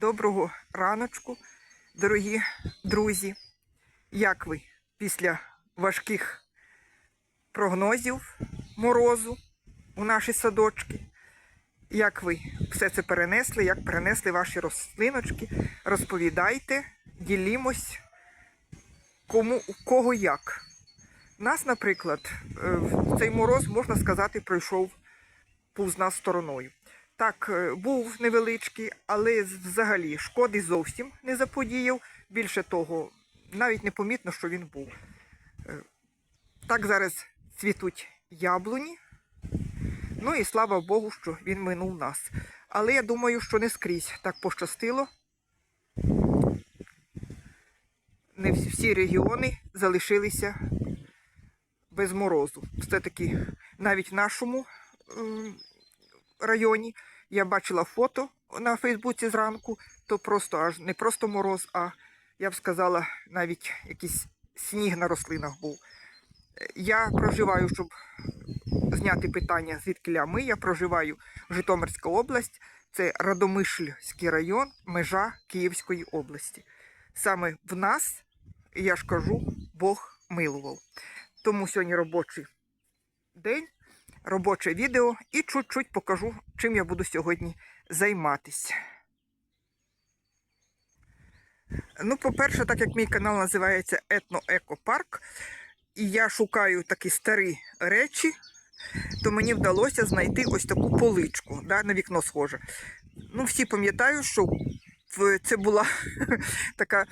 Доброго раночку, дорогі друзі. Як ви після важких прогнозів морозу у наші садочки? Як ви все це перенесли, як перенесли ваші рослиночки? Розповідайте, ділімось, кому у кого як. Нас, наприклад, е, в цей мороз, можна сказати, пройшов повз нас стороною. Так, е, був невеличкий, але взагалі шкоди зовсім не заподіяв. Більше того, навіть не помітно, що він був. Е, Так зараз цвітуть яблуні. Ну і слава Богу, що він минув нас. Але я думаю, що не скрізь так пощастило. Не всі- регіони залишилися без морозу. Все-таки навіть в нашому районі я бачила фото на Фейсбуці зранку, то просто аж не просто мороз, а я б сказала, навіть якийсь сніг на рослинах був. Я проживаю, щоб зняти питання, звідки ми. Я проживаю Житомирська область, це Радомишльський район, межа Київської області. Саме в нас, я ж кажу, Бог милував. Тому сьогодні робочий день, робоче відео і чуть-чуть покажу, чим я буду сьогодні займатися. Ну, по-перше, так як мій канал називається Етно-Екопарк, і я шукаю такі старі речі, то мені вдалося знайти ось таку поличку, да, на вікно схоже. Ну, всі пам'ятають, що це була така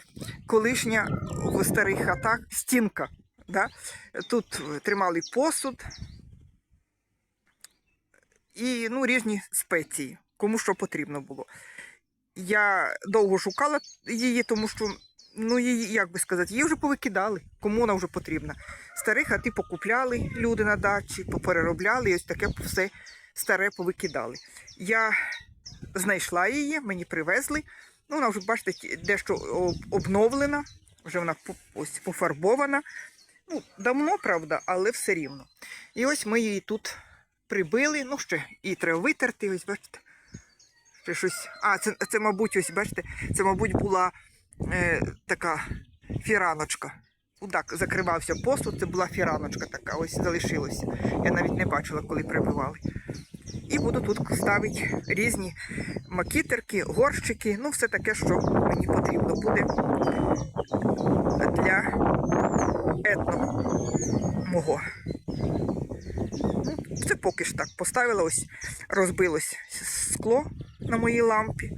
колишня в старих хатах стінка. Да? Тут тримали посуд і ну, різні спеції, кому що потрібно було. Я довго шукала її, тому що, ну, її, як би сказати, її вже повикидали, кому вона вже потрібна. Старі хати покупляли люди на дачі, попереробляли, і ось таке все старе повикидали. Я знайшла її, мені привезли. Ну, вона вже, бачите, дещо обновлена, вже вона ось пофарбована. Ну, давно, правда, але все рівно. І ось ми її тут прибили. Ну, ще і треба витерти, ось бачите. Ще щось. А, це, це мабуть, ось, бачите, це, мабуть, була е, така фіраночка. Так, закривався посуд, це була фіраночка така, ось залишилося. Я навіть не бачила, коли прибивали. І буду тут ставити різні макітерки, горщики, ну, все таке, що мені потрібно буде для етно мого. Це поки ж так. Поставила ось, розбилось скло на моїй лампі.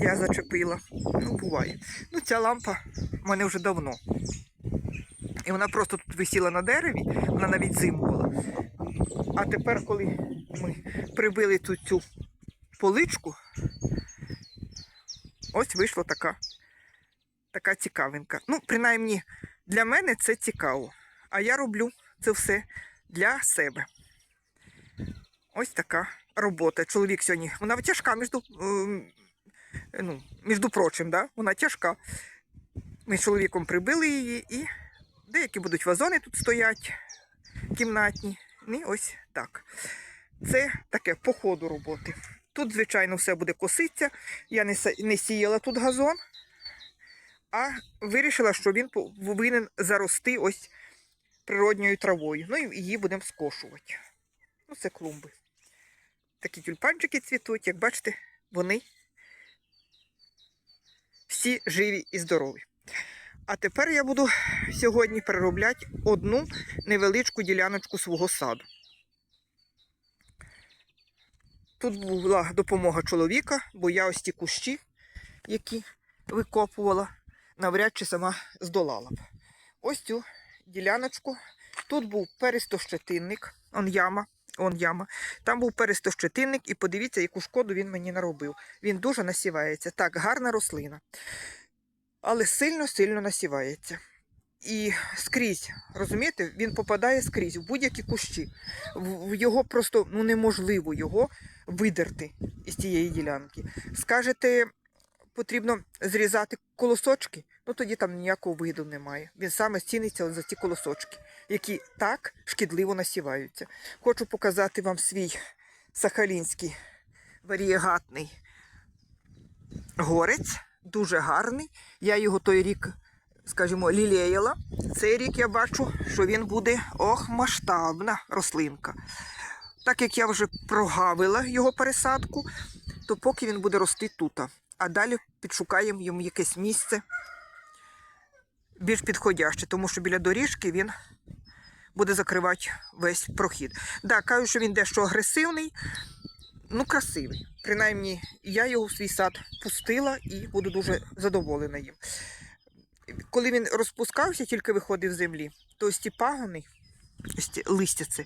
Я зачепила. Ну, буває. Ну, ця лампа в мене вже давно. І вона просто тут висіла на дереві, вона навіть зимувала. А тепер, коли ми прибили тут цю поличку, ось вийшла така, така цікавинка. Ну, принаймні, для мене це цікаво. А я роблю це все для себе. Ось така робота. Чоловік сьогодні. Вона тяжка, між, ем, ну, між прочим, да? вона тяжка. Ми з чоловіком прибили її і деякі будуть вазони тут стоять кімнатні. І ось так. Це таке по ходу роботи. Тут, звичайно, все буде коситься. Я не сіяла тут газон, а вирішила, що він повинен зарости ось природньою травою. Ну і її будемо скошувати. Ну, це клумби. Такі тюльпанчики цвітуть, як бачите, вони всі живі і здорові. А тепер я буду сьогодні переробляти одну невеличку діляночку свого саду. Тут була допомога чоловіка, бо я ось ті кущі, які викопувала, навряд чи сама здолала б. Ось цю діляночку. Тут був перестощетинник, он яма, он яма. Там був перестощетинник, і подивіться, яку шкоду він мені наробив. Він дуже насівається. Так, гарна рослина. Але сильно-сильно насівається. І скрізь, розумієте, він попадає скрізь в будь-які кущі. В його просто ну, неможливо його видерти із цієї ділянки. Скажете, потрібно зрізати колосочки, ну тоді там ніякого виду немає. Він саме ціниться за ці колосочки, які так шкідливо насіваються. Хочу показати вам свій сахалінський варієгатний горець, дуже гарний. Я його той рік, скажімо, лілеяла. Цей рік я бачу, що він буде ох, масштабна рослинка. Так як я вже прогавила його пересадку, то поки він буде рости тут. А далі підшукаємо йому якесь місце більш підходяще, тому що біля доріжки він буде закривати весь прохід. Да, кажуть, що він дещо агресивний, ну красивий. Принаймні, я його в свій сад пустила і буду дуже задоволена їм. Коли він розпускався, тільки виходив з землі, то ось ті пагони, ось ті листя це,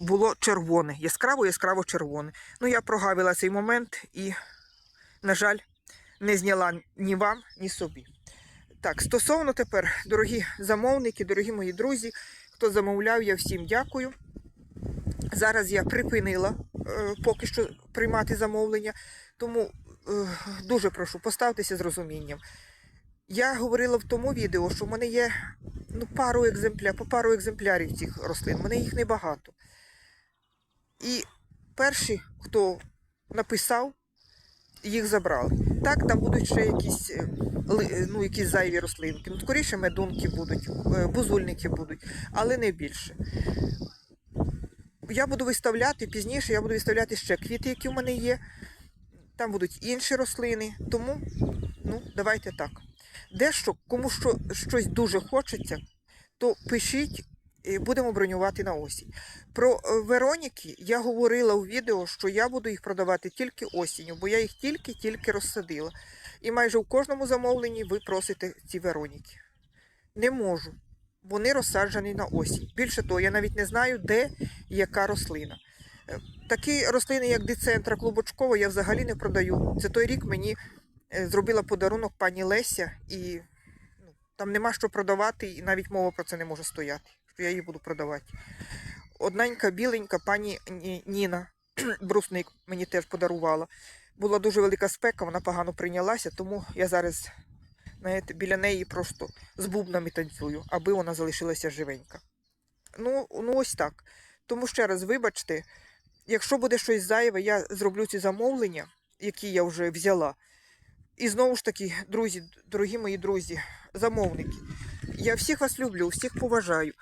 було червоне, яскраво, яскраво червоне. Ну, я прогавила цей момент і, на жаль, не зняла ні вам, ні собі. Так, стосовно тепер, дорогі замовники, дорогі мої друзі, хто замовляв, я всім дякую. Зараз я припинила е, поки що приймати замовлення, тому е, дуже прошу, поставтеся з розумінням. Я говорила в тому відео, що в мене є ну, пару екземплярів, по пару екземплярів цих рослин, в мене їх небагато. І перші, хто написав, їх забрали. Так, там будуть ще якісь, е, е, ну, якісь зайві рослинки. Ну, скоріше медунки будуть, е, бузульники будуть, але не більше. Я буду виставляти пізніше, я буду виставляти ще квіти, які в мене є. Там будуть інші рослини. Тому, ну, давайте так. Дещо, кому що, щось дуже хочеться, то пишіть, будемо бронювати на осінь. Про е, Вероніки я говорила у відео, що я буду їх продавати тільки осінню, бо я їх тільки-тільки розсадила. І майже у кожному замовленні ви просите ці Вероніки. Не можу. Вони розсаджені на осінь. Більше того, я навіть не знаю, де і яка рослина. Е, Такі рослини, як дицентра клубочкова, я взагалі не продаю. Це той рік мені е, зробила подарунок пані Леся, і ну, там нема що продавати, і навіть мова про це не може стояти, я її буду продавати. Одненька біленька пані Ніна брусник мені теж подарувала. Була дуже велика спека, вона погано прийнялася, тому я зараз знаєте, біля неї просто з бубнами танцюю, аби вона залишилася живенька. Ну, ну ось так. Тому ще раз, вибачте, якщо буде щось зайве, я зроблю ці замовлення, які я вже взяла. І знову ж таки, друзі, дорогі мої друзі, замовники, я всіх вас люблю, всіх поважаю.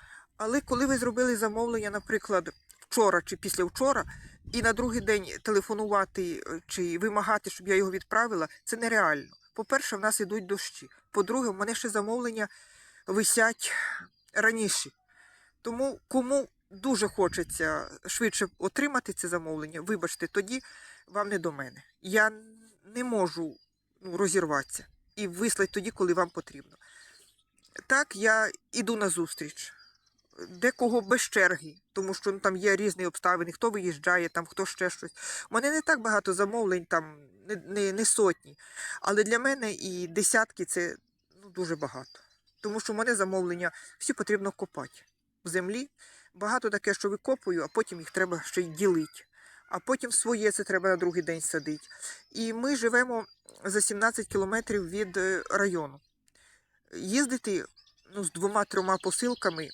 Але коли ви зробили замовлення, наприклад, вчора чи післявчора, і на другий день телефонувати е, чи вимагати, щоб я його відправила, це нереально. По-перше, в нас ідуть дощі. По-друге, в мене ще замовлення висять раніше. Тому кому дуже хочеться швидше отримати це замовлення, вибачте, тоді вам не до мене. Я не можу ну, розірватися і вислати тоді, коли вам потрібно. Так, я іду на зустріч. Декого без черги, тому що ну, там є різні обставини, хто виїжджає, там хто ще щось. У мене не так багато замовлень, там не, не, не сотні. Але для мене і десятки це ну, дуже багато. Тому що в мене замовлення всі потрібно копати в землі. Багато таке, що викопую, а потім їх треба ще й ділити. А потім своє це треба на другий день садити. І ми живемо за 17 кілометрів від е, району. Їздити ну, з двома-трьома посилками.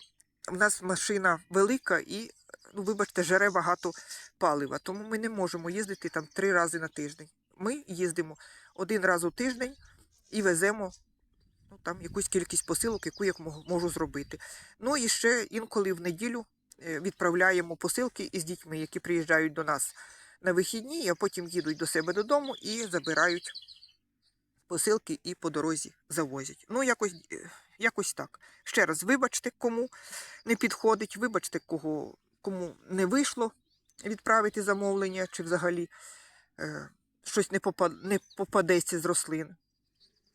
У нас машина велика і, ну, вибачте, жере багато палива. Тому ми не можемо їздити там три рази на тиждень. Ми їздимо один раз у тиждень і веземо ну, там, якусь кількість посилок, яку я можу зробити. Ну і ще інколи в неділю е, відправляємо посилки із дітьми, які приїжджають до нас на вихідні, а потім їдуть до себе додому і забирають посилки і по дорозі завозять. Ну, якось, е, якось так. Ще раз, вибачте, кому не підходить, вибачте, кого, кому не вийшло відправити замовлення, чи взагалі е, щось не, попа, не попадеться з рослин.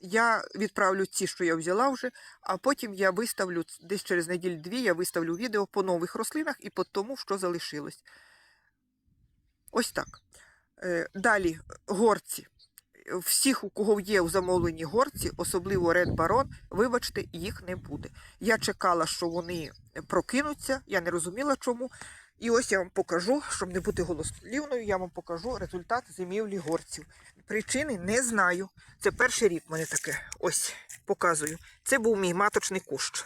Я відправлю ці, що я взяла вже, а потім я виставлю десь через неділю-дві, я виставлю відео по нових рослинах і по тому, що залишилось. Ось так. Е, Далі горці. Всіх, у кого є у замовленні горці, особливо Red Baron, вибачте, їх не буде. Я чекала, що вони прокинуться, я не розуміла чому. І ось я вам покажу, щоб не бути голослівною, я вам покажу результат зимівлі горців. Причини не знаю. Це перший рік мене таке. Ось показую. Це був мій маточний кущ.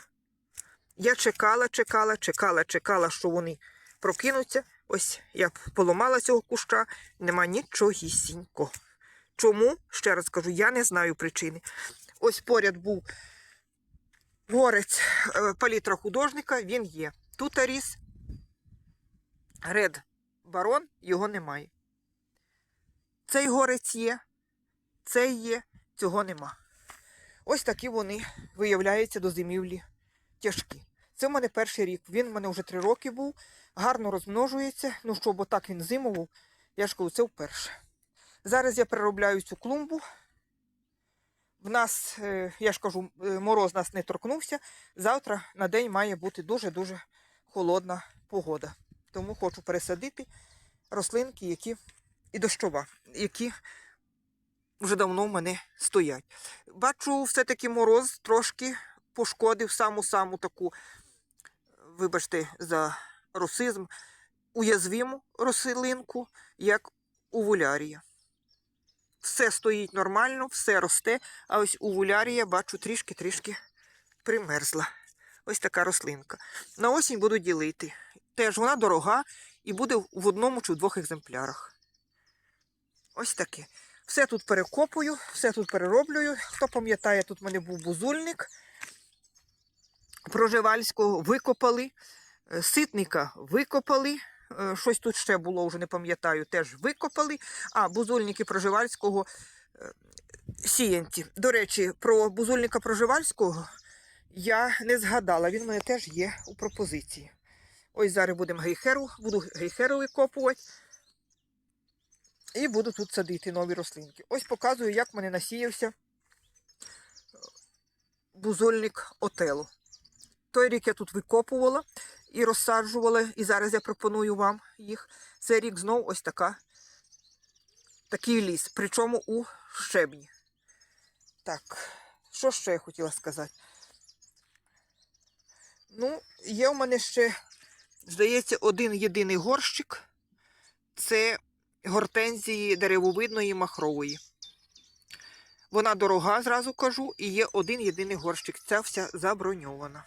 Я чекала, чекала, чекала, чекала, що вони прокинуться. Ось я поламала цього куща, нема нічогісінько. Чому? Ще раз кажу, я не знаю причини. Ось поряд був горець е, палітра художника, він є. Тут ріс Ред Барон, його немає. Цей горець є, цей є, цього нема. Ось такі вони виявляються до зимівлі тяжкі. Це в мене перший рік. Він в мене вже три роки був, гарно розмножується. Ну, щоб отак він зимував, я ж кажу, це вперше. Зараз я переробляю цю клумбу. В нас, е, я ж кажу, е, мороз нас не торкнувся. Завтра на день має бути дуже-дуже холодна погода. Тому хочу пересадити рослинки, які і дощова, які вже давно в мене стоять. Бачу, все-таки мороз трошки пошкодив саму-саму таку, вибачте, за русизм, уязвиму рослинку, як увулярія. Все стоїть нормально, все росте, а ось увулярія, бачу, трішки-трішки примерзла. Ось така рослинка. На осінь буду ділити. Теж вона дорога і буде в одному чи в двох екземплярах. Ось таке. Все тут перекопую, все тут перероблюю. Хто пам'ятає, тут в мене був бузульник проживальського, викопали, Е, ситника викопали. Е, Щось тут ще було, вже не пам'ятаю, теж викопали. А, бузульники проживальського е, сіянці. До речі, про бузульника проживальського я не згадала. Він в мене теж є у пропозиції. Ось зараз будемо гейхеру, буду гейхеру викопувати. І буду тут садити нові рослинки. Ось показую, як в мене насіявся бузольник отелу. Той рік я тут викопувала і розсаджувала, і зараз я пропоную вам їх. Цей рік знов ось така, такий ліс, причому у щебні. Так, що ще я хотіла сказати? Ну, є у мене ще, здається, один єдиний горщик. Це гортензії деревовидної махрової. Вона дорога, зразу кажу, і є один єдиний горщик. Ця вся заброньована.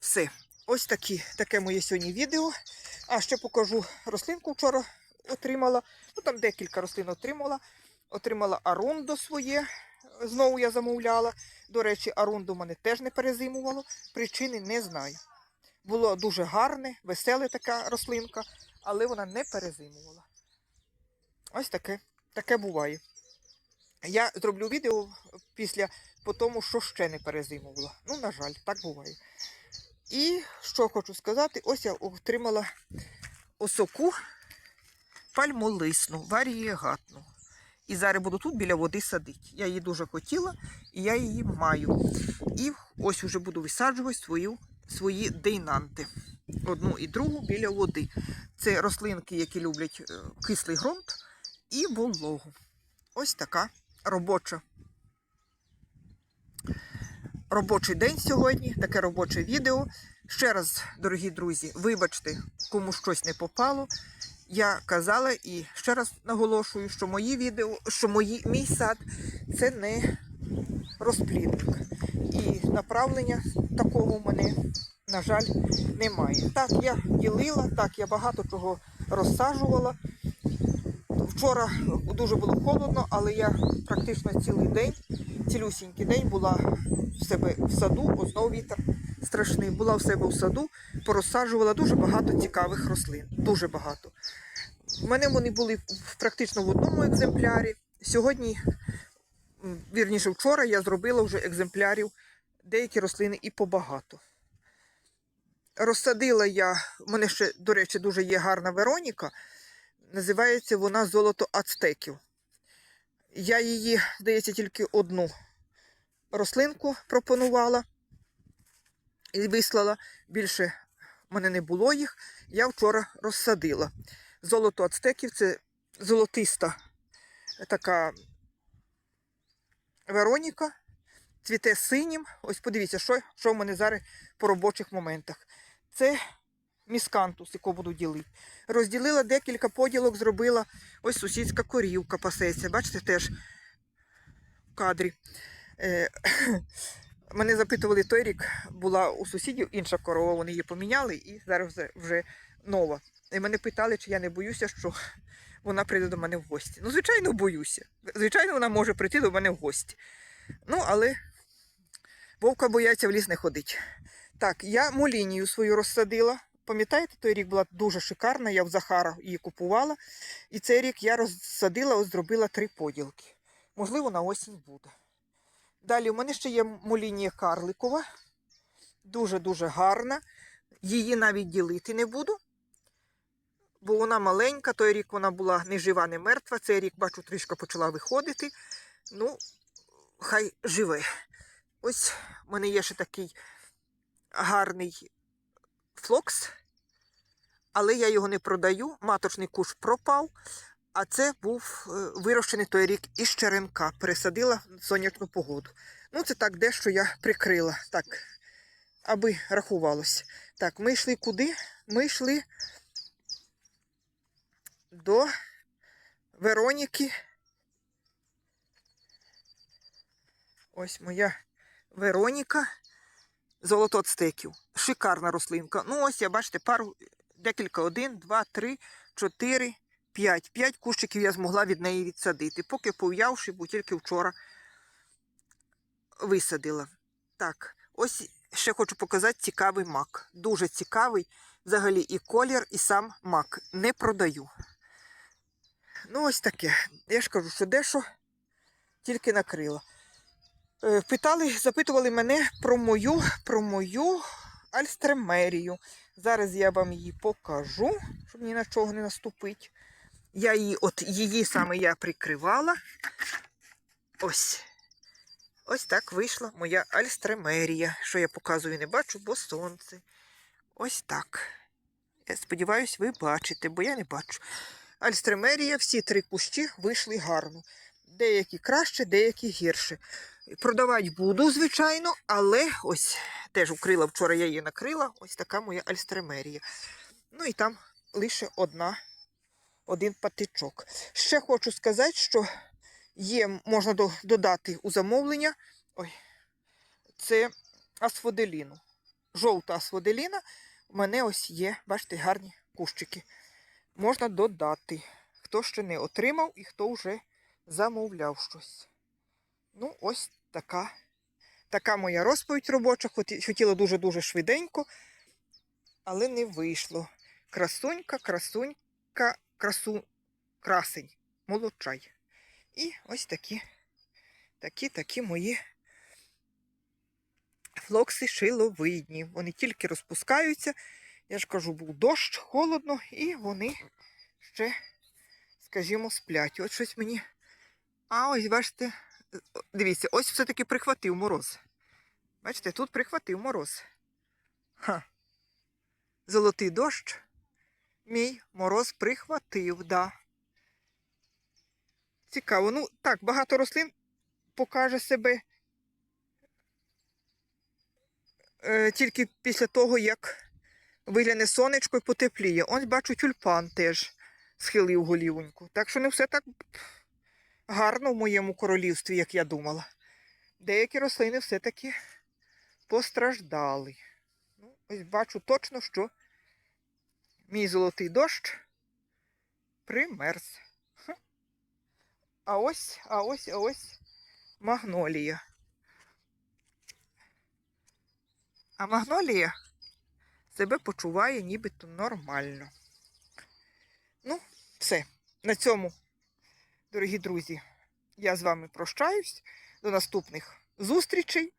Все. Ось такі, таке моє сьогодні відео. А ще покажу рослинку вчора отримала. Ну там декілька рослин отримала. Отримала арундо своє. Знову я замовляла. До речі, арундо мене теж не перезимувало. Причини не знаю. Було дуже гарне, веселе така рослинка, але вона не перезимувала. Ось таке. Таке буває. Я зроблю відео після по тому, що ще не перезимувала. Ну, на жаль, так буває. І що хочу сказати, ось я отримала осоку пальмолисну, варієгатну. І зараз буду тут біля води садити. Я її дуже хотіла, і я її маю. І ось уже буду висаджувати свою, свої дейнанти. Одну і другу біля води. Це рослинки, які люблять е, кислий ґрунт і вологу. Ось така робоча. Робочий день сьогодні, таке робоче відео. Ще раз, дорогі друзі, вибачте, кому щось не попало. Я казала і ще раз наголошую, що мої відео, що мої, мій сад це не розплідник. І направлення такого в мене, на жаль, немає. Так, я ділила, так, я багато чого розсаджувала. Вчора дуже було холодно, але я практично цілий день, цілюсінький день була в себе в саду, о, знову вітер страшний, була в себе в саду, порозсаджувала дуже багато цікавих рослин. Дуже багато. У мене вони були практично в одному екземплярі. Сьогодні, вірніше, вчора я зробила вже екземплярів деякі рослини і побагато. Розсадила я, в мене ще, до речі, дуже є гарна Вероніка. Називається вона Золото ацтеків. Я її, здається, тільки одну рослинку пропонувала і вислала. Більше в мене не було їх. Я вчора розсадила. Золото ацтеків це золотиста така Вероніка. Цвіте синім. Ось подивіться, що, що в мене зараз по робочих моментах. Це міскантус, якого буду ділити. Розділила декілька поділок, зробила ось сусідська корівка пасеться. Бачите, теж в кадрі. Е, мене запитували той рік, була у сусідів інша корова, вони її поміняли і зараз вже нова. І мене питали, чи я не боюся, що вона прийде до мене в гості. Ну, звичайно, боюся. Звичайно, вона може прийти до мене в гості. Ну, але вовка бояться в ліс не ходить. Так, я молінію свою розсадила. Пам'ятаєте, той рік була дуже шикарна, я в Захара її купувала. І цей рік я розсадила, ось зробила три поділки. Можливо, на осінь буде. Далі у мене ще є молінія карликова. Дуже-дуже гарна. Її навіть ділити не буду, бо вона маленька. Той рік вона була не жива, не мертва. Цей рік, бачу, трішки почала виходити. Ну, хай живе. Ось в мене є ще такий гарний флокс, але я його не продаю. Маточний куш пропав. А це був е, вирощений той рік із черенка. Пересадила в сонячну погоду. Ну, це так дещо я прикрила. Так, аби рахувалось. Так, ми йшли куди? Ми йшли до Вероніки. Ось моя Вероніка золотоцтеків. Шикарна рослинка. Ну, ось я бачите, пару, декілька, один, два, три, чотири, п'ять. П'ять кущиків я змогла від неї відсадити, поки пов'явши, бо тільки вчора висадила. Так, ось ще хочу показати цікавий мак. Дуже цікавий. Взагалі і колір, і сам мак. Не продаю. Ну, ось таке. Я ж кажу, що дещо тільки накрила. Е, Питали, запитували мене про мою, про мою альстремерію. Зараз я вам її покажу, щоб ні на чого не наступить. Я її, от її саме я прикривала. Ось. Ось так вийшла моя альстремерія, що я показую, не бачу, бо сонце. Ось так. Я сподіваюся, ви бачите, бо я не бачу. Альстремерія, всі три кущі вийшли гарно. Деякі краще, деякі гірше. Продавати буду, звичайно, але ось теж укрила, вчора я її накрила. Ось така моя альстремерія. Ну і там лише одна, один патичок. Ще хочу сказати, що є, можна до- додати у замовлення. Ой, це асфоделіну. Жовта асфоделіна. У мене ось є, бачите, гарні кущики. Можна додати. Хто ще не отримав і хто вже замовляв щось. Ну, ось така. Така моя розповідь робоча. Хотіла дуже-дуже швиденько, але не вийшло. Красунька, красунька, красу, красень, молодчай. І ось такі, такі, такі мої флокси шиловидні. Вони тільки розпускаються. Я ж кажу, був дощ, холодно, і вони ще, скажімо, сплять. От щось мені. А ось, бачите, дивіться, ось все-таки прихватив мороз. Бачите, тут прихватив мороз. Ха. Золотий дощ. Мій мороз прихватив, да. Цікаво. Ну, так, багато рослин покаже себе е, тільки після того, як вигляне сонечко і потепліє. Ось бачу, тюльпан теж схилив голівоньку. Так що не все так гарно в моєму королівстві, як я думала. Деякі рослини все-таки постраждали. Ну, ось бачу точно, що мій золотий дощ примерз. А ось, а ось, а ось магнолія. А магнолія себе почуває нібито нормально. Ну, все. На цьому, дорогі друзі, я з вами прощаюсь. До наступних зустрічей.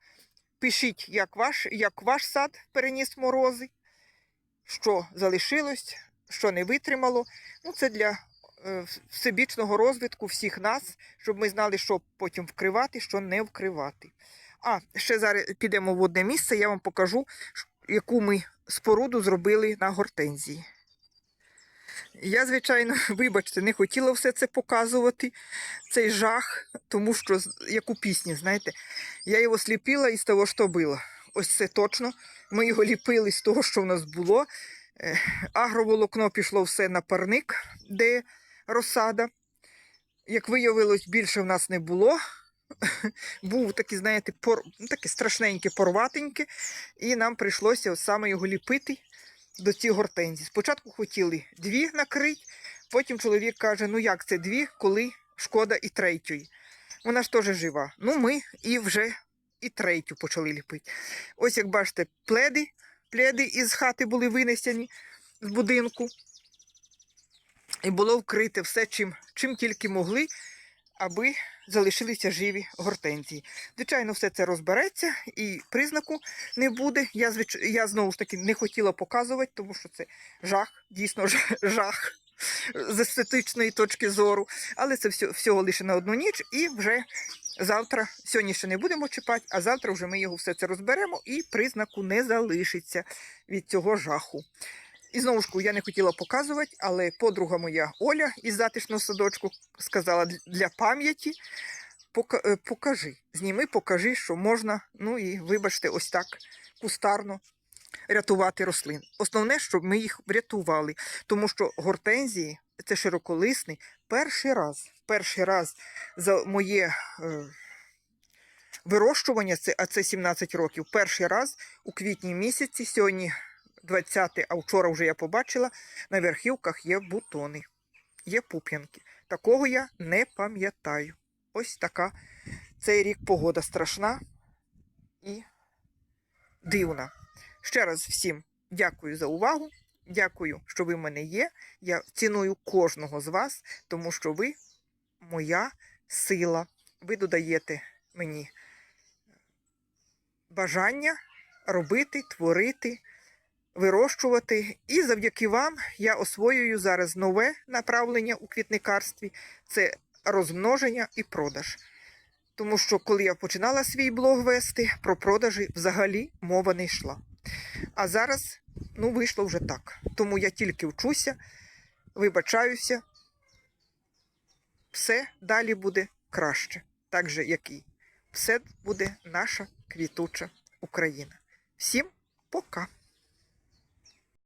Пишіть, як ваш, як ваш сад переніс морози, що залишилось, що не витримало. Ну, це для е, всебічного розвитку всіх нас, щоб ми знали, що потім вкривати, що не вкривати. А, ще зараз підемо в одне місце, я вам покажу, яку ми споруду зробили на гортензії. Я, звичайно, вибачте, не хотіла все це показувати, цей жах, тому що як у пісні, знаєте, я його сліпила із того, що було. Ось це точно. Ми його ліпили з того, що в нас було. Е, Агроволокно пішло все на парник, де розсада. Як виявилось, більше в нас не було. Був такий, знаєте, пор... таке страшненьке, порватеньке, і нам прийшлося саме його ліпити до ці гортензії. Спочатку хотіли дві накрити, Потім чоловік каже: ну як це дві, коли шкода і третьої. Вона ж теж жива. Ну, ми і вже і третю почали ліпити. Ось як бачите, пледи, пледи із хати були винесені з будинку. І було вкрите все, чим, чим тільки могли, аби залишилися живі гортензії. Звичайно, все це розбереться і признаку не буде. Я, звич... я знову ж таки не хотіла показувати, тому що це жах, дійсно жах з естетичної точки зору. Але це все, всього лише на одну ніч, і вже завтра, сьогодні ще не будемо чіпати, а завтра вже ми його все це розберемо і признаку не залишиться від цього жаху. І знову ж я не хотіла показувати, але подруга моя Оля із затишного садочку сказала «Для- пам'яті. Е, Покажи, зніми, покажи, що можна. Ну і вибачте, ось так кустарно рятувати рослин. Основне, щоб ми їх врятували, тому що гортензії це широколисний. Перший раз, перший раз за моє е, вирощування, а це 17 років, перший раз у квітні місяці, сьогодні 20, а вчора вже я побачила, на верхівках є бутони, є пуп'янки. Такого я не пам'ятаю. Ось така цей рік погода страшна і дивна. Ще раз всім дякую за увагу. Дякую, що ви в мене є. Я ціную кожного з вас, тому що ви моя сила. Ви додаєте мені бажання робити, творити, вирощувати. І завдяки вам я освоюю зараз нове направлення у квітникарстві це розмноження і продаж. Тому що коли я починала свій блог вести, про продажі взагалі мова не йшла. А зараз ну, вийшло вже так. Тому я тільки вчуся, вибачаюся. Все далі буде краще, так же, як і все буде наша квітуча Україна. Всім пока!